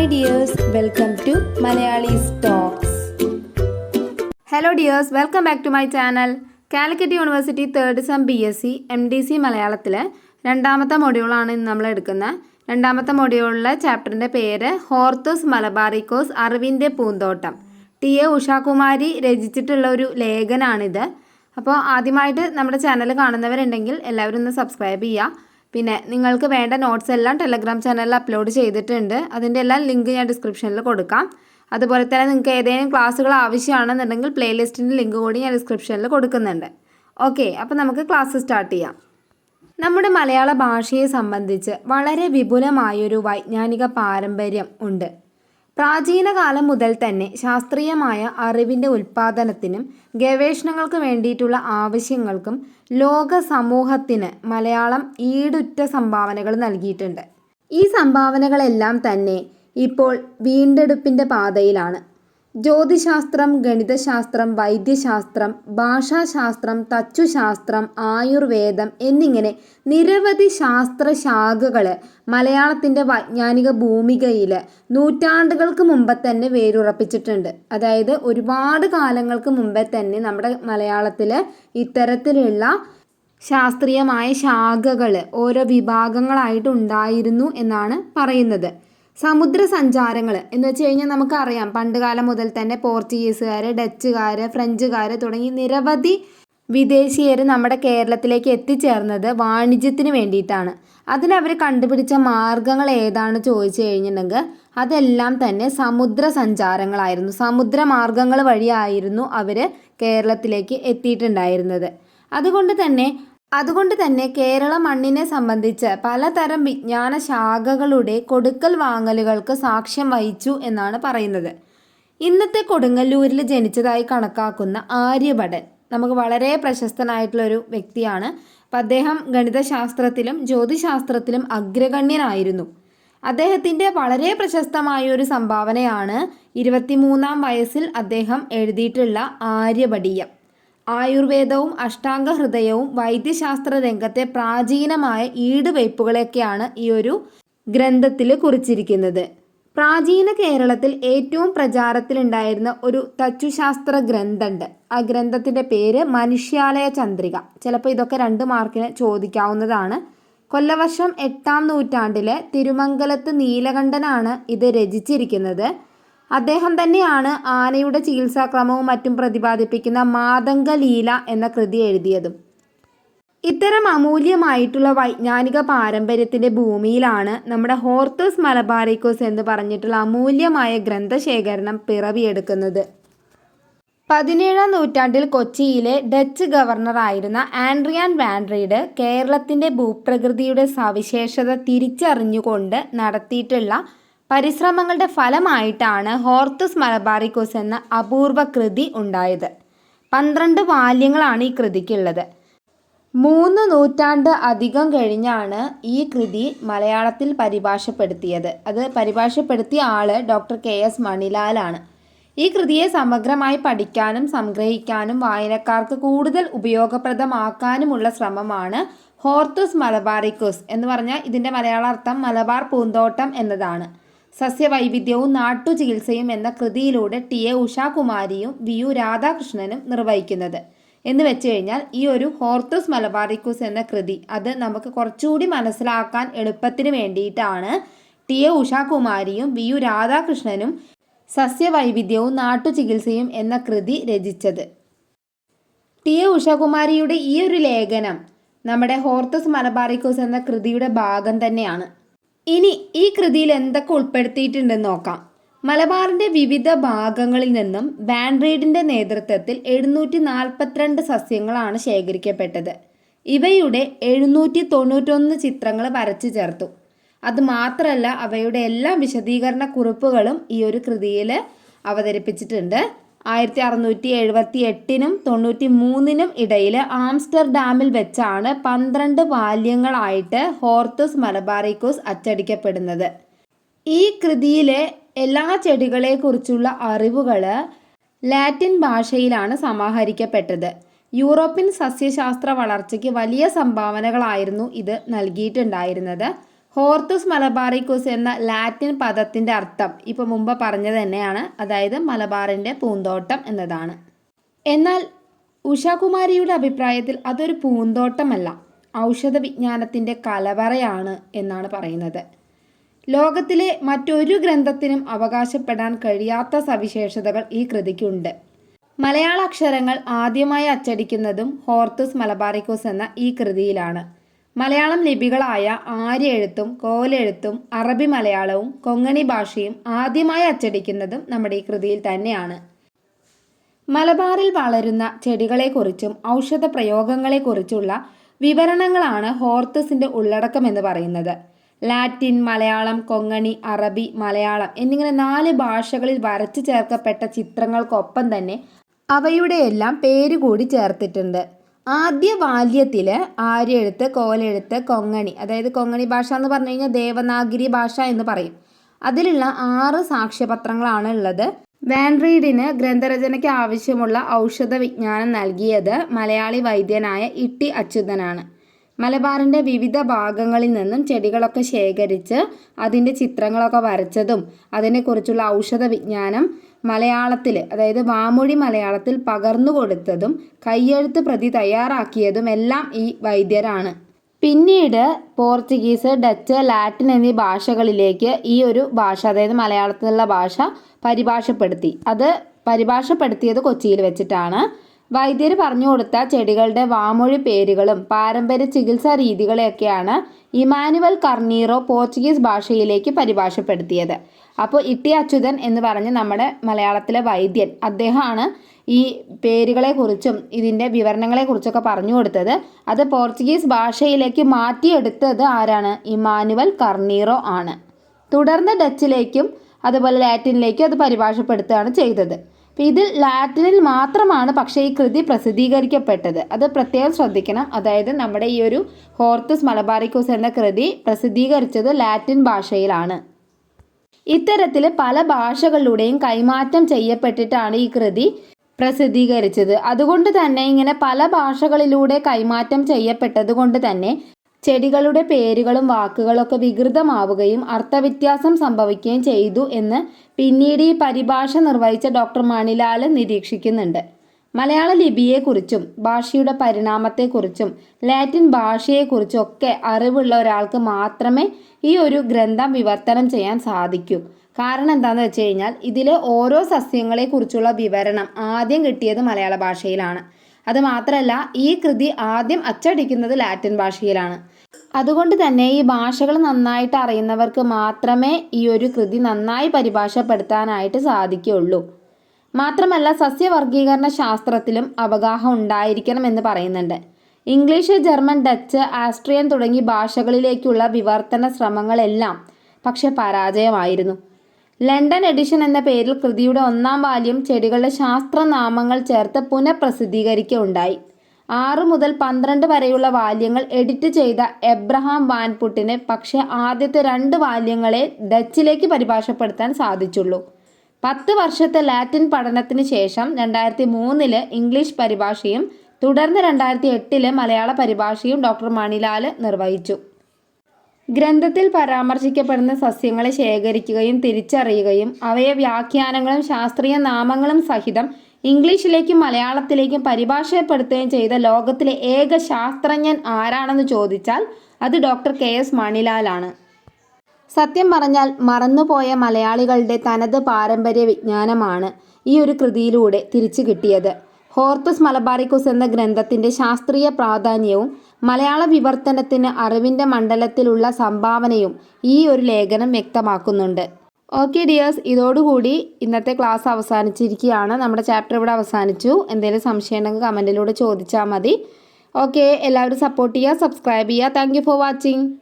Hi dears welcome to Malayalees talks hello dears welcome back to my channel Calicut university third sem B S C M D C മലയാളത്തിലെ രണ്ടാമത്തെ മൊഡ്യൂളാണ് ഇന്ന് നമ്മൾ എടുക്കുന്നത് രണ്ടാമത്തെ മൊഡ്യൂളിലെ ചാപ്റ്ററിന്റെ പേര് Hortus മലബാറിക്കോസ് അറിവിന്റെ പൂന്തോട്ടം ടി എ ഉഷാകുമാരി രചിച്ചിട്ടുള്ള ഒരു ലേഖനാണിത്. അപ്പോൾ ആദ്യമായിട്ട് നമ്മുടെ ചാനൽ കാണുന്നവരുണ്ടെങ്കിൽ എല്ലാവരും ഒന്ന് സബ്സ്ക്രൈബ് ചെയ്യുക. പിന്നെ നിങ്ങൾക്ക് വേണ്ട നോട്ട്സ് എല്ലാം ടെലഗ്രാം ചാനലിൽ അപ്ലോഡ് ചെയ്തിട്ടുണ്ട്. അതിന്റെ എല്ലാം ലിങ്ക് ഞാൻ ഡിസ്ക്രിപ്ഷനിൽ കൊടുക്കാം. അതുപോലെ തന്നെ നിങ്ങൾക്ക് ഏതെങ്കിലും ക്ലാസ്സുകൾ ആവശ്യമാണെന്നുണ്ടെങ്കിൽ പ്ലേലിസ്റ്റിന്റെ ലിങ്ക് കൂടി ഞാൻ ഡിസ്ക്രിപ്ഷനിൽ കൊടുക്കുന്നുണ്ട്. ഓക്കെ അപ്പോൾ നമുക്ക് ക്ലാസ് സ്റ്റാർട്ട് ചെയ്യാം. നമ്മുടെ മലയാള ഭാഷയെ സംബന്ധിച്ച് വളരെ വിപുലമായൊരു വൈജ്ഞാനിക പാരമ്പര്യം ഉണ്ട്. പ്രാചീന കാലം മുതൽ തന്നെ ശാസ്ത്രീയമായ അറിവിന്റെ ഉൽപ്പാദനത്തിനും ഗവേഷണങ്ങൾക്ക് വേണ്ടിയിട്ടുള്ള ആവശ്യങ്ങൾക്കും ലോക സമൂഹത്തിന് മലയാളം ഈടുറ്റ സംഭാവനകൾ നൽകിയിട്ടുണ്ട്. ഈ സംഭാവനകളെല്ലാം തന്നെ ഇപ്പോൾ വീണ്ടെടുപ്പിന്റെ പാതയിലാണ്. ജ്യോതിശാസ്ത്രം ഗണിതശാസ്ത്രം വൈദ്യശാസ്ത്രം ഭാഷാശാസ്ത്രം തച്ചുശാസ്ത്രം ആയുർവേദം എന്നിങ്ങനെ നിരവധി ശാസ്ത്രശാഖകൾ മലയാളത്തിന്റെ വൈജ്ഞാനിക ഭൂമികയിൽ നൂറ്റാണ്ടുകൾക്ക് മുമ്പ് തന്നെ വേരുറപ്പിച്ചിട്ടുണ്ട്. അതായത് ഒരുപാട് കാലങ്ങൾക്ക് മുമ്പേ തന്നെ നമ്മുടെ മലയാളത്തിൽ ഇത്തരത്തിലുള്ള ശാസ്ത്രീയമായ ശാഖകൾ ഓരോ വിഭാഗങ്ങളായിട്ട് ഉണ്ടായിരുന്നു എന്നാണ് പറയുന്നത്. സമുദ്ര സഞ്ചാരങ്ങൾ എന്ന് വെച്ച് കഴിഞ്ഞാൽ നമുക്കറിയാം. പണ്ട് കാലം മുതൽ തന്നെ പോർച്ചുഗീസുകാർ ഡച്ചുകാർ ഫ്രഞ്ചുകാർ തുടങ്ങി നിരവധി വിദേശീയർ നമ്മുടെ കേരളത്തിലേക്ക് എത്തിച്ചേർന്നത് വാണിജ്യത്തിന് വേണ്ടിയിട്ടാണ്. അതിനവർ കണ്ടുപിടിച്ച മാർഗങ്ങൾ ഏതാണ് ചോദിച്ചു കഴിഞ്ഞിട്ടുണ്ടെങ്കിൽ അതെല്ലാം തന്നെ സമുദ്ര സഞ്ചാരങ്ങളായിരുന്നു സമുദ്ര മാർഗങ്ങൾ വഴിയായിരുന്നു അവർ കേരളത്തിലേക്ക് എത്തിയിട്ടുണ്ടായിരുന്നത്. അതുകൊണ്ട് തന്നെ അതുകൊണ്ട് തന്നെ കേരള മണ്ണിനെ സംബന്ധിച്ച് പലതരം വിജ്ഞാന ശാഖകളുടെ കൊടുക്കൽ വാങ്ങലുകൾക്ക് സാക്ഷ്യം വഹിച്ചു എന്നാണ് പറയുന്നത്. ഇന്നത്തെ കൊടുങ്ങല്ലൂരിൽ ജനിച്ചതായി കണക്കാക്കുന്ന ആര്യഭടൻ നമുക്ക് വളരെ പ്രശസ്തനായിട്ടുള്ള ഒരു വ്യക്തിയാണ്. അപ്പം അദ്ദേഹം ഗണിതശാസ്ത്രത്തിലും ജ്യോതിശാസ്ത്രത്തിലും അഗ്രഗണ്യനായിരുന്നു. അദ്ദേഹത്തിന്റെ വളരെ പ്രശസ്തമായ ഒരു സംഭാവനയാണ് ഇരുപത്തിമൂന്നാം വയസ്സിൽ അദ്ദേഹം എഴുതിയിട്ടുള്ള ആര്യഭടീയം. ആയുർവേദവും അഷ്ടാംഗ ഹൃദയവും വൈദ്യശാസ്ത്ര രംഗത്തെ പ്രാചീനമായ ഈടുവയ്പ്പുകളൊക്കെയാണ് ഈ ഒരു ഗ്രന്ഥത്തിൽ കുറിച്ചിരിക്കുന്നത്. പ്രാചീന കേരളത്തിൽ ഏറ്റവും പ്രചാരത്തിലുണ്ടായിരുന്ന ഒരു തച്ചുശാസ്ത്ര ഗ്രന്ഥമുണ്ട് ആ ഗ്രന്ഥത്തിന്റെ പേര് മനുഷ്യാലയ ചന്ദ്രിക. ചിലപ്പോൾ ഇതൊക്കെ രണ്ട് മാർക്കിന് ചോദിക്കാവുന്നതാണ്. കൊല്ലവർഷം എട്ടാം നൂറ്റാണ്ടിലെ തിരുമംഗലത്ത് നീലകണ്ഠനാണ് ഇത് രചിച്ചിരിക്കുന്നത്. അദ്ദേഹം തന്നെയാണ് ആനയുടെ ചികിത്സാക്രമവും മറ്റും പ്രതിപാദിപ്പിക്കുന്ന മാതംഗലീല എന്ന കൃതി എഴുതിയതും. ഇത്തരം അമൂല്യമായിട്ടുള്ള വൈജ്ഞാനിക പാരമ്പര്യത്തിന്റെ ഭൂമിയിലാണ് നമ്മുടെ ഹോർത്തസ് മലബാറിക്കോസ് എന്ന് പറഞ്ഞിട്ടുള്ള അമൂല്യമായ ഗ്രന്ഥശേഖരണം പിറവിയെടുക്കുന്നത്. പതിനേഴാം നൂറ്റാണ്ടിൽ കൊച്ചിയിലെ ഡച്ച് ഗവർണറായിരുന്ന ആൻഡ്രിയാൻ വാൻഡ്രീഡ് കേരളത്തിന്റെ ഭൂപ്രകൃതിയുടെ സവിശേഷത തിരിച്ചറിഞ്ഞുകൊണ്ട് നടത്തിയിട്ടുള്ള പരിശ്രമങ്ങളുടെ ഫലമായിട്ടാണ് ഹോർത്തസ് മലബാറിക്കോസ് എന്ന അപൂർവ കൃതി ഉണ്ടായത്. പന്ത്രണ്ട് വാല്യങ്ങളാണ് ഈ കൃതിക്കുള്ളത്. മൂന്ന് നൂറ്റാണ്ട് അധികം കഴിഞ്ഞാണ് ഈ കൃതി മലയാളത്തിൽ പരിഭാഷപ്പെടുത്തിയത്. അത് പരിഭാഷപ്പെടുത്തിയ ആൾ ഡോക്ടർ കെ എസ് മണിലാലാണ് ഈ കൃതിയെ സമഗ്രമായി പഠിക്കാനും സംഗ്രഹിക്കാനും വായനക്കാർക്ക് കൂടുതൽ ഉപയോഗപ്രദമാക്കാനുമുള്ള ശ്രമമാണ് ഹോർത്തസ് മലബാറിക്കോസ് എന്ന് പറഞ്ഞാൽ ഇതിന്റെ മലയാളാർത്ഥം മലബാർ പൂന്തോട്ടം എന്നതാണ്. സസ്യവൈവിധ്യവും നാട്ടുചികിത്സയും എന്ന കൃതിയിലൂടെ ടി. എ. ഉഷാകുമാരിയും വി. യു. രാധാകൃഷ്ണനും നിർവഹിക്കുന്നത്. എന്ന് വെച്ച് കഴിഞ്ഞാൽ ഈ ഒരു ഹോർത്തസ് മലബാറിക്കൂസ് എന്ന കൃതി അത് നമുക്ക് കുറച്ചുകൂടി മനസ്സിലാക്കാൻ എളുപ്പത്തിന് വേണ്ടിയിട്ടാണ് ടി. എ. ഉഷാകുമാരിയും വി. യു. രാധാകൃഷ്ണനും സസ്യവൈവിധ്യവും നാട്ടുചികിത്സയും എന്ന കൃതി രചിച്ചത്. ടി. എ. ഉഷാകുമാരിയുടെ ഈ ഒരു ലേഖനം നമ്മുടെ ഹോർത്തസ് മലബാറിക്കോസ് എന്ന കൃതിയുടെ ഭാഗം തന്നെയാണ്. ഇനി ഈ കൃതിയിൽ എന്തൊക്കെ ഉൾപ്പെടുത്തിയിട്ടുണ്ടെന്ന് നോക്കാം. മലബാറിന്റെ വിവിധ ഭാഗങ്ങളിൽ നിന്നും ബാൻഡ്രീഡിന്റെ നേതൃത്വത്തിൽ എഴുന്നൂറ്റി നാൽപ്പത്തിരണ്ട് സസ്യങ്ങളാണ് ശേഖരിക്കപ്പെട്ടത്. ഇവയുടെ എഴുന്നൂറ്റി തൊണ്ണൂറ്റൊന്ന് ചിത്രങ്ങൾ വരച്ചു ചേർത്തു. അത് മാത്രമല്ല അവയുടെ എല്ലാ വിശദീകരണ കുറിപ്പുകളും ഈ ഒരു കൃതിയിൽ അവതരിപ്പിച്ചിട്ടുണ്ട്. ആയിരത്തി അറുന്നൂറ്റി എഴുപത്തി എട്ടിനും തൊണ്ണൂറ്റി മൂന്നിനും ഇടയിൽ ആംസ്റ്റർഡാമിൽ വെച്ചാണ് പന്ത്രണ്ട് വാല്യങ്ങളായിട്ട് ഹോർത്തസ് മലബാറിക്കോസ് അച്ചടിക്കപ്പെടുന്നത്. ഈ കൃതിയിലെ എല്ലാ ചെടികളെക്കുറിച്ചുള്ള അറിവുകൾ ലാറ്റിൻ ഭാഷയിലാണ് സമാഹരിക്കപ്പെട്ടത്. യൂറോപ്യൻ സസ്യശാസ്ത്ര വളർച്ചയ്ക്ക് വലിയ സംഭാവനകളായിരുന്നു ഇത് നൽകിയിട്ടുണ്ടായിരുന്നത്. ഹോർത്തുസ് മലബാറിക്കൂസ് എന്ന ലാറ്റിൻ പദത്തിന്റെ അർത്ഥം ഇപ്പോൾ മുമ്പ് പറഞ്ഞത് തന്നെയാണ്. അതായത് മലബാറിന്റെ പൂന്തോട്ടം എന്നതാണ്. എന്നാൽ ഉഷാകുമാരിയുടെ അഭിപ്രായത്തിൽ അതൊരു പൂന്തോട്ടമല്ല ഔഷധ വിജ്ഞാനത്തിന്റെ കലവറയാണ് എന്നാണ് പറയുന്നത്. ലോകത്തിലെ മറ്റൊരു ഗ്രന്ഥത്തിനും അവകാശപ്പെടാൻ കഴിയാത്ത സവിശേഷതകൾ ഈ കൃതിക്കുണ്ട്. മലയാള അക്ഷരങ്ങൾ ആദ്യമായി അച്ചടിക്കുന്നതും ഹോർത്തുസ് മലബാറിക്കോസ് എന്ന ഈ കൃതിയിലാണ്. മലയാളം ലിപികളായ ആര്യ എഴുത്തും കോലെഴുത്തും അറബി മലയാളവും കൊങ്ങണി ഭാഷയും ആദ്യമായി അച്ചടിക്കുന്നതും നമ്മുടെ ഈ കൃതിയിൽ തന്നെയാണ്. മലബാറിൽ വളരുന്ന ചെടികളെക്കുറിച്ചും ഔഷധ പ്രയോഗങ്ങളെക്കുറിച്ചുള്ള വിവരണങ്ങളാണ് ഹോർത്തസിന്റെ ഉള്ളടക്കം എന്ന് പറയുന്നത്. ലാറ്റിൻ മലയാളം കൊങ്ങണി അറബി മലയാളം എന്നിങ്ങനെ നാല് ഭാഷകളിൽ വരച്ചു ചേർക്കപ്പെട്ട ചിത്രങ്ങൾക്കൊപ്പം തന്നെ അവയുടെയെല്ലാം പേര് കൂടി ചേർത്തിട്ടുണ്ട്. ആദ്യ ബാല്യത്തിൽ ആര്യെഴുത്ത് കോലെഴുത്ത് കൊങ്ങണി അതായത് കൊങ്ങണി ഭാഷ എന്ന് പറഞ്ഞു കഴിഞ്ഞാൽ ദേവനാഗിരി ഭാഷ എന്ന് പറയും. അതിലുള്ള ആറ് സാക്ഷ്യപത്രങ്ങളാണ് ഉള്ളത്. വാൻറീഡിന് ഗ്രന്ഥരചനയ്ക്ക് ആവശ്യമുള്ള ഔഷധ വിജ്ഞാനം നൽകിയത് മലയാളി വൈദ്യനായ ഇട്ടി അച്യുതനാണ്. മലബാറിന്റെ വിവിധ ഭാഗങ്ങളിൽ നിന്നും ചെടികളൊക്കെ ശേഖരിച്ച് അതിന്റെ ചിത്രങ്ങളൊക്കെ വരച്ചതും അതിനെക്കുറിച്ചുള്ള ഔഷധ വിജ്ഞാനം മലയാളത്തിൽ അതായത് വാമൊഴി മലയാളത്തിൽ പകർന്നു കൊടുത്തതും കയ്യെഴുത്ത് പ്രതി തയ്യാറാക്കിയതും എല്ലാം ഈ വൈദ്യരാണ്. പിന്നീട് പോർച്ചുഗീസ് ഡച്ച് ലാറ്റിൻ എന്നീ ഭാഷകളിലേക്ക് ഈ ഒരു ഭാഷ അതായത് മലയാളത്തിലുള്ള ഭാഷ പരിഭാഷപ്പെടുത്തി. അത് പരിഭാഷപ്പെടുത്തിയത് കൊച്ചിയിൽ വെച്ചിട്ടാണ്. വൈദ്യർ പറഞ്ഞു കൊടുത്ത ചെടികളുടെ വാമൊഴി പേരുകളും പാരമ്പര്യ ചികിത്സാ രീതികളെയൊക്കെയാണ് ഇമാനുവൽ കർണീറോ പോർച്ചുഗീസ് ഭാഷയിലേക്ക് പരിഭാഷപ്പെടുത്തിയത്. അപ്പോൾ ഇട്ടി അച്യുതൻ എന്ന് പറഞ്ഞ് നമ്മുടെ മലയാളത്തിലെ വൈദ്യൻ അദ്ദേഹമാണ് ഈ പേരുകളെക്കുറിച്ചും ഇതിന്റെ വിവരണങ്ങളെക്കുറിച്ചൊക്കെ പറഞ്ഞു കൊടുത്തത്. അത് പോർച്ചുഗീസ് ഭാഷയിലേക്ക് മാറ്റിയെടുത്തത് ആരാണ്? ഇമാനുവൽ കർണീറോ ആണ്. തുടർന്ന് ഡച്ചിലേക്കും അതുപോലെ ലാറ്റിനിലേക്കും അത് പരിഭാഷപ്പെടുത്തുകയാണ് ചെയ്തത്. ഇതിൽ ലാറ്റിനിൽ മാത്രമാണ് പക്ഷേ ഈ കൃതി പ്രസിദ്ധീകരിക്കപ്പെട്ടത്. അത് പ്രത്യേകം ശ്രദ്ധിക്കണം. അതായത് നമ്മുടെ ഈ ഒരു ഹോർത്തസ് മലബാറിക്കോസ് എന്ന കൃതി പ്രസിദ്ധീകരിച്ചത് ലാറ്റിൻ ഭാഷയിലാണ്. ഇത്തരത്തിൽ പല ഭാഷകളിലൂടെയും കൈമാറ്റം ചെയ്യപ്പെട്ടിട്ടാണ് ഈ കൃതി പ്രസിദ്ധീകരിച്ചത്. അതുകൊണ്ട് തന്നെ ഇങ്ങനെ പല ഭാഷകളിലൂടെ കൈമാറ്റം ചെയ്യപ്പെട്ടത് കൊണ്ട് തന്നെ ചെടികളുടെ പേരുകളും വാക്കുകളൊക്കെ വികൃതമാവുകയും അർത്ഥവ്യത്യാസം സംഭവിക്കുകയും ചെയ്തു എന്ന് പിന്നീട് ഈ പരിഭാഷ നിർവഹിച്ച ഡോക്ടർ മണിലാൽ നിരീക്ഷിക്കുന്നുണ്ട്. മലയാള ലിപിയെക്കുറിച്ചും ഭാഷയുടെ പരിണാമത്തെക്കുറിച്ചും ലാറ്റിൻ ഭാഷയെക്കുറിച്ചും ഒക്കെ അറിവുള്ള ഒരാൾക്ക് മാത്രമേ ഈ ഒരു ഗ്രന്ഥം വിവർത്തനം ചെയ്യാൻ സാധിക്കൂ. കാരണം എന്താണെന്ന് വെച്ച് കഴിഞ്ഞാൽ ഇതിലെ ഓരോ സസ്യങ്ങളെക്കുറിച്ചുള്ള വിവരണം ആദ്യം കിട്ടിയത് മലയാള ഭാഷയിലാണ്. അത് മാത്രമല്ല ഈ കൃതി ആദ്യം അച്ചടിക്കുന്നത് ലാറ്റിൻ ഭാഷയിലാണ്. അതുകൊണ്ട് തന്നെ ഈ ഭാഷകൾ നന്നായിട്ട് അറിയുന്നവർക്ക് മാത്രമേ ഈ ഒരു കൃതി നന്നായി പരിഭാഷപ്പെടുത്താനായിട്ട് സാധിക്കുകയുള്ളൂ. മാത്രമല്ല സസ്യവർഗീകരണ ശാസ്ത്രത്തിലും അവഗാഹം ഉണ്ടായിരിക്കണം എന്ന് പറയുന്നുണ്ട്. ഇംഗ്ലീഷ് ജർമ്മൻ ഡച്ച് ആസ്ട്രിയൻ തുടങ്ങി ഭാഷകളിലേക്കുള്ള വിവർത്തന ശ്രമങ്ങളെല്ലാം പക്ഷെ പരാജയമായിരുന്നു. ലണ്ടൻ എഡിഷൻ എന്ന പേരിൽ കൃതിയുടെ ഒന്നാം വാല്യം ചെടികളുടെ ശാസ്ത്രനാമങ്ങൾ ചേർത്ത് പുനഃപ്രസിദ്ധീകരിക്കുകയുണ്ടായി. ആറ് മുതൽ പന്ത്രണ്ട് വരെയുള്ള വാല്യങ്ങൾ എഡിറ്റ് ചെയ്ത എബ്രഹാം വാൻപുട്ടിന് പക്ഷേ ആദ്യത്തെ രണ്ട് വാല്യങ്ങളെ ഡച്ചിലേക്ക് പരിഭാഷപ്പെടുത്താൻ സാധിച്ചുള്ളൂ. പത്ത് വർഷത്തെ ലാറ്റിൻ പഠനത്തിന് ശേഷം രണ്ടായിരത്തി മൂന്നിൽ ഇംഗ്ലീഷ് പരിഭാഷയും തുടർന്ന് രണ്ടായിരത്തി എട്ടിൽ മലയാള പരിഭാഷയും ഡോക്ടർ മണിലാൽ നിർവഹിച്ചു. ഗ്രന്ഥത്തിൽ പരാമർശിക്കപ്പെടുന്ന സസ്യങ്ങളെ ശേഖരിക്കുകയും തിരിച്ചറിയുകയും അവയെ വ്യാഖ്യാനങ്ങളും ശാസ്ത്രീയ നാമങ്ങളും സഹിതം ഇംഗ്ലീഷിലേക്കും മലയാളത്തിലേക്കും പരിഭാഷപ്പെടുത്തുകയും ചെയ്ത ലോകത്തിലെ ഏക ശാസ്ത്രജ്ഞൻ ആരാണെന്ന് ചോദിച്ചാൽ അത് ഡോക്ടർ കെ എസ് മണിലാലാണ്. സത്യം പറഞ്ഞാൽ മറന്നുപോയ മലയാളികളുടെ തനത് പാരമ്പര്യ വിജ്ഞാനമാണ് ഈ ഒരു കൃതിയിലൂടെ തിരിച്ചു കിട്ടിയത്. ഹോർത്തസ് മലബാറിക്കുസ് എന്ന ഗ്രന്ഥത്തിന്റെ ശാസ്ത്രീയ പ്രാധാന്യവും മലയാള വിവർത്തനത്തിന് അറിവിന്റെ മണ്ഡലത്തിലുള്ള സംഭാവനയും ഈ ഒരു ലേഖനം വ്യക്തമാക്കുന്നുണ്ട്. ഓക്കെ ഡിയേഴ്സ് ഇതോടുകൂടി ഇന്നത്തെ ക്ലാസ് അവസാനിച്ചിരിക്കുകയാണ്. നമ്മുടെ ചാപ്റ്റർ ഇവിടെ അവസാനിച്ചു. എന്തെങ്കിലും സംശയം ഉണ്ടെങ്കിൽ കമന്റിലൂടെ ചോദിച്ചാൽ മതി. ഓക്കെ എല്ലാവരും സപ്പോർട്ട് ചെയ്യുക സബ്സ്ക്രൈബ് ചെയ്യുക. Thank for watching.